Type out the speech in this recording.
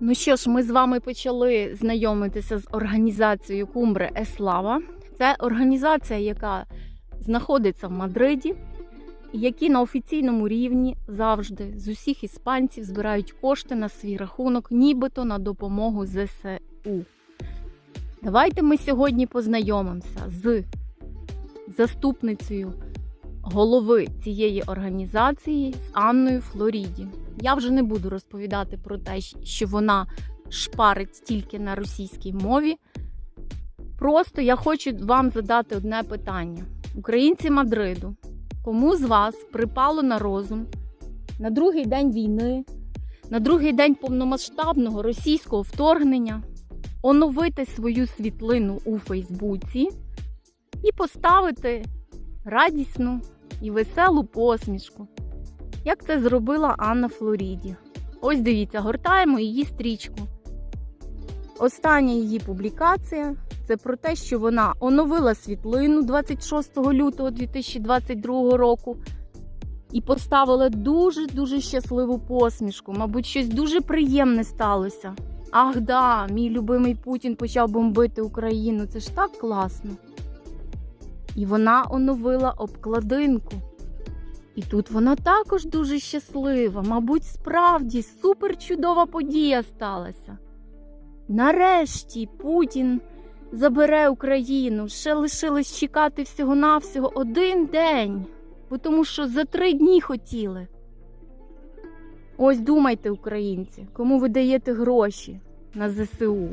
Ну що ж, ми з вами почали знайомитися з організацією Кумбре Еслава. Це організація, яка знаходиться в Мадриді, і які на офіційному рівні завжди з усіх іспанців збирають кошти на свій рахунок, нібито на допомогу ЗСУ. Давайте ми сьогодні познайомимося з заступницею голови цієї організації з Анною Флоріді. Я вже не буду розповідати про те, що вона шпарить тільки на російській мові. Просто я хочу вам задати одне питання: українці Мадриду, кому з вас припало на розум на другий день війни, на другий день повномасштабного російського вторгнення оновити свою світлину у Фейсбуці і поставити радісну і веселу посмішку, як це зробила Анна Флоріді. Ось дивіться, гортаємо її стрічку. Остання її публікація це про те, що вона оновила світлину 26 лютого 2022 року і поставила дуже-дуже щасливу посмішку. Мабуть, щось дуже приємне сталося. Ах, да, мій любимий Путін почав бомбити Україну. Це ж так класно. І вона оновила обкладинку. І тут вона також дуже щаслива. Мабуть, справді супер чудова подія сталася. Нарешті Путін забере Україну. Ще лишилось чекати всього-навсього один день, бо тому що за три дні хотіли. Ось думайте, українці, кому ви даєте гроші на ЗСУ.